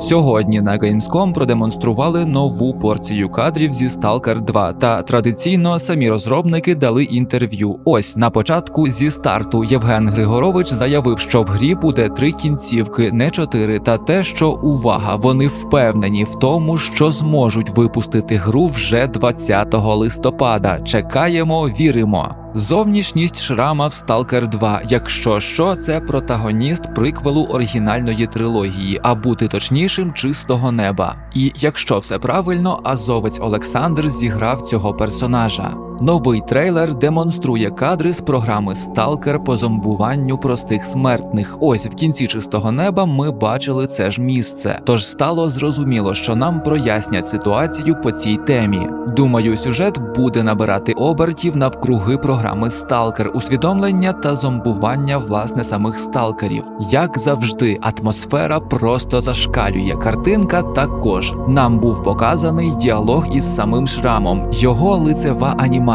Сьогодні на Gamescom продемонстрували нову порцію кадрів зі Stalker 2, та традиційно самі розробники дали інтерв'ю. Ось на початку зі старту Євген Григорович заявив, що в грі буде три кінцівки, не чотири, та те, що увага, вони впевнені в тому, що зможуть випустити гру вже 20 листопада. Чекаємо, віримо. Зовнішність шрама в Сталкер 2, якщо що, це протагоніст приквелу оригінальної трилогії, а бути точнішим чистого неба. І якщо все правильно, азовець Олександр зіграв цього персонажа. Новий трейлер демонструє кадри з програми Stalker по зомбуванню простих смертних. Ось в кінці чистого неба ми бачили це ж місце. Тож стало зрозуміло, що нам прояснять ситуацію по цій темі. Думаю, сюжет буде набирати обертів навкруги програми Stalker, усвідомлення та зомбування власне самих сталкерів. Як завжди, атмосфера просто зашкалює. Картинка також нам був показаний діалог із самим шрамом, його лицева анімація.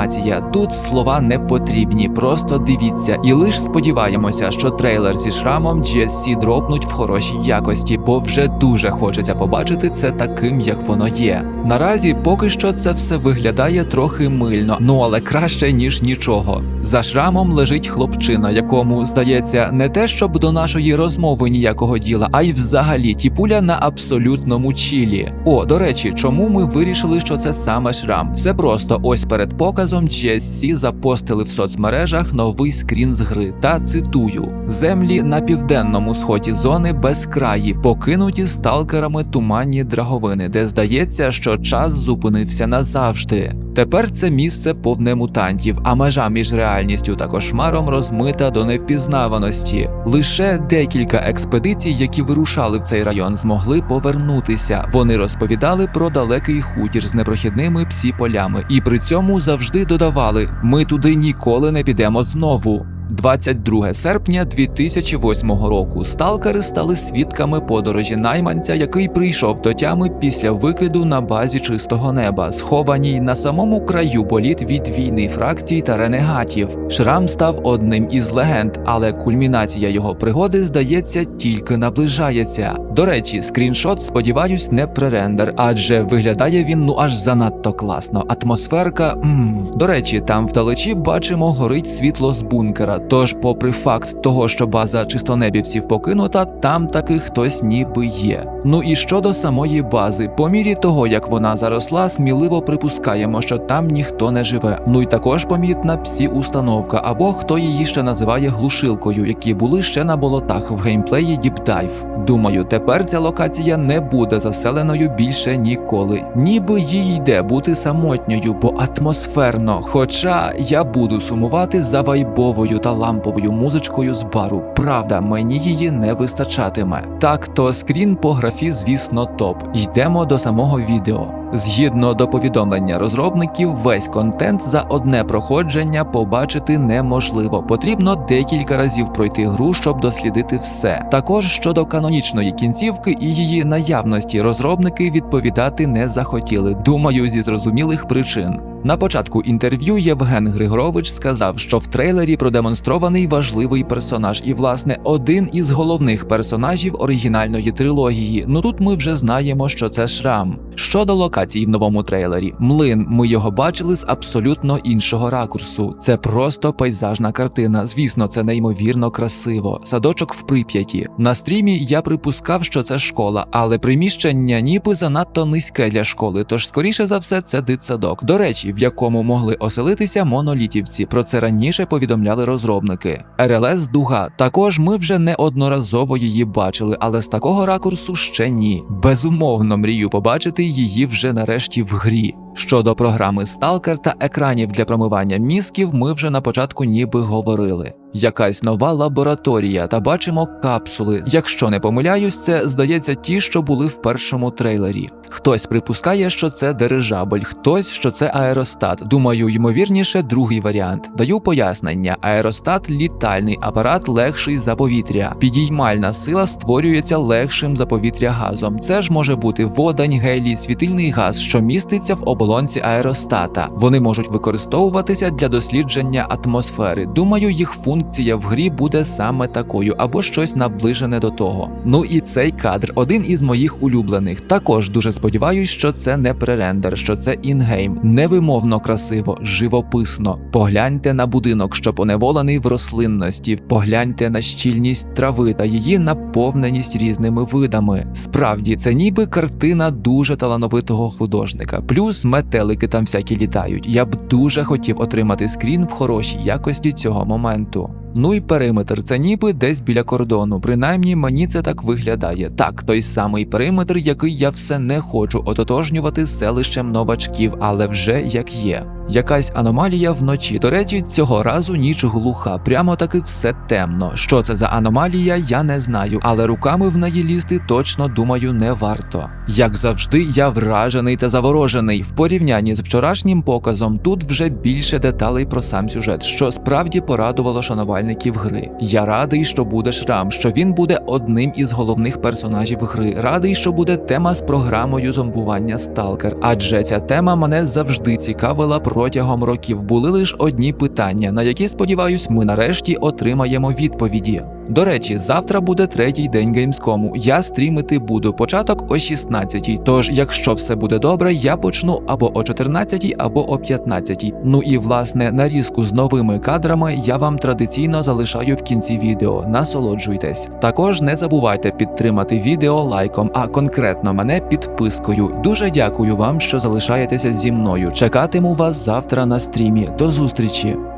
Тут слова не потрібні, просто дивіться. І лиш сподіваємося, що трейлер зі шрамом GSC дропнуть в хорошій якості, бо вже дуже хочеться побачити це таким, як воно є. Наразі поки що це все виглядає трохи мильно, ну але краще ніж нічого. За шрамом лежить хлопчина, якому здається не те, щоб до нашої розмови ніякого діла, а й взагалі тіпуля на абсолютному чілі. О, до речі, чому ми вирішили, що це саме шрам? Все просто ось перед показом GSC запостили в соцмережах новий скрін з гри та цитую: землі на південному сході зони безкраї, покинуті сталкерами туманні драговини, де здається, що час зупинився назавжди. Тепер це місце повне мутантів, а межа між реальністю та кошмаром розмита до невпізнаваності. Лише декілька експедицій, які вирушали в цей район, змогли повернутися. Вони розповідали про далекий хутір з непрохідними псі полями, і при цьому завжди додавали: ми туди ніколи не підемо знову. 22 серпня 2008 року сталкери стали свідками подорожі найманця, який прийшов до тями після викиду на базі чистого неба, схованій на самому краю боліт від війни фракцій та ренегатів. Шрам став одним із легенд, але кульмінація його пригоди, здається, тільки наближається. До речі, скріншот, сподіваюсь, не пререндер, адже виглядає він ну аж занадто класно. Атмосферка. Мм. До речі, там вдалечі бачимо горить світло з бункера. Тож, попри факт того, що база чистонебівців покинута, там таки хтось ніби є. Ну і щодо самої бази, по мірі того, як вона заросла, сміливо припускаємо, що там ніхто не живе. Ну і також помітна псі установка, або хто її ще називає глушилкою, які були ще на болотах в геймплеї Deep Dive. Думаю, тепер ця локація не буде заселеною більше ніколи. Ніби їй йде бути самотньою, бо атмосферно. Хоча я буду сумувати за вайбовою та ламповою музичкою з бару. Правда, мені її не вистачатиме. Так, то скрін по графі, звісно, топ. Йдемо до самого відео. Згідно до повідомлення розробників, весь контент за одне проходження побачити неможливо. Потрібно декілька разів пройти гру, щоб дослідити все. Також щодо канонічної кінцівки і її наявності розробники відповідати не захотіли. Думаю, зі зрозумілих причин. На початку інтерв'ю Євген Григорович сказав, що в трейлері продемонстрований важливий персонаж, і, власне, один із головних персонажів оригінальної трилогії. Ну тут ми вже знаємо, що це шрам. Щодо локацій в новому трейлері, млин, ми його бачили з абсолютно іншого ракурсу. Це просто пейзажна картина. Звісно, це неймовірно красиво. Садочок в прип'яті. На стрімі я припускав, що це школа, але приміщення ніби занадто низьке для школи. Тож, скоріше за все, це дитсадок. До речі, в якому могли оселитися монолітівці. Про це раніше повідомляли розробники. РЛС Дуга. Також ми вже неодноразово її бачили, але з такого ракурсу ще ні. Безумовно, мрію побачити її вже нарешті в грі. Щодо програми Stalker та екранів для промивання мізків, ми вже на початку ніби говорили. Якась нова лабораторія, та бачимо капсули. Якщо не помиляюсь, це здається ті, що були в першому трейлері. Хтось припускає, що це дирижабль, хтось, що це аеростат. Думаю, ймовірніше, другий варіант. Даю пояснення: аеростат літальний апарат легший за повітря. Підіймальна сила створюється легшим за повітря газом. Це ж може бути водань, гелій, світильний газ, що міститься в оболонці оболонці аеростата. Вони можуть використовуватися для дослідження атмосфери. Думаю, їх функція в грі буде саме такою або щось наближене до того. Ну і цей кадр один із моїх улюблених. Також дуже сподіваюсь, що це не пререндер, що це інгейм. Невимовно красиво, живописно. Погляньте на будинок, що поневолений в рослинності. Погляньте на щільність трави та її наповненість різними видами. Справді, це ніби картина дуже талановитого художника. Плюс метелики там всякі літають. Я б дуже хотів отримати скрін в хорошій якості цього моменту. Ну і периметр це ніби десь біля кордону. Принаймні мені це так виглядає. Так, той самий периметр, який я все не хочу ототожнювати селищем новачків, але вже як є. Якась аномалія вночі. До речі, цього разу ніч глуха, прямо таки все темно. Що це за аномалія, я не знаю, але руками в неї лізти точно думаю не варто. Як завжди, я вражений та заворожений. В порівнянні з вчорашнім показом тут вже більше деталей про сам сюжет, що справді порадувало шанувальників гри. Я радий, що буде шрам, що він буде одним із головних персонажів гри. Радий, що буде тема з програмою зомбування Сталкер, адже ця тема мене завжди цікавила протягом років. Були лише одні питання, на які сподіваюсь, ми нарешті отримаємо відповіді. До речі, завтра буде третій день геймскому. Я стрімити буду початок о 16 Тож, якщо все буде добре, я почну або о 14 або о 15 Ну і власне нарізку з новими кадрами я вам традиційно залишаю в кінці відео. Насолоджуйтесь. Також не забувайте підтримати відео лайком, а конкретно мене підпискою. Дуже дякую вам, що залишаєтеся зі мною. Чекатиму вас завтра на стрімі. До зустрічі!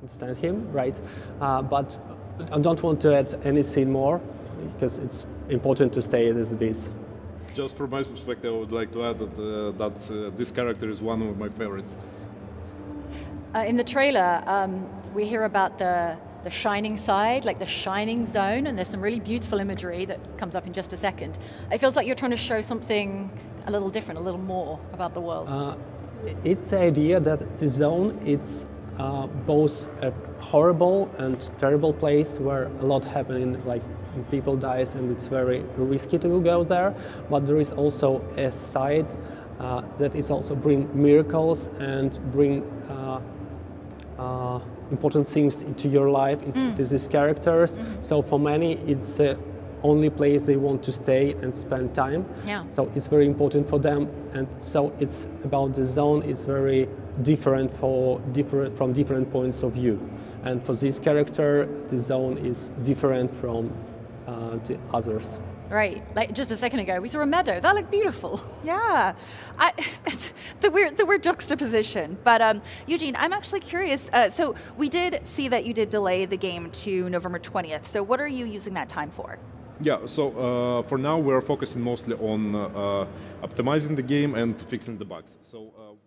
Understand him, right? Uh, but I don't want to add anything more because it's important to stay as it is. Just from my perspective, I would like to add that, uh, that uh, this character is one of my favorites. Uh, in the trailer, um, we hear about the the shining side, like the shining zone, and there's some really beautiful imagery that comes up in just a second. It feels like you're trying to show something a little different, a little more about the world. Uh, it's the idea that the zone it's uh, both a horrible and terrible place where a lot happening, like people dies, and it's very risky to go there. But there is also a side uh, that is also bring miracles and bring. Uh, uh, important things into your life, into these characters. So for many, it's the only place they want to stay and spend time. Yeah. So it's very important for them, and so it's about the zone. It's very different for different from different points of view. And for this character, the zone is different from uh, the others. Right, like just a second ago, we saw a meadow. That looked beautiful. Yeah, I, it's the weird the weird juxtaposition. But um, Eugene, I'm actually curious. Uh, so we did see that you did delay the game to November 20th. So what are you using that time for? Yeah, so uh, for now we're focusing mostly on uh, optimizing the game and fixing the bugs. So uh,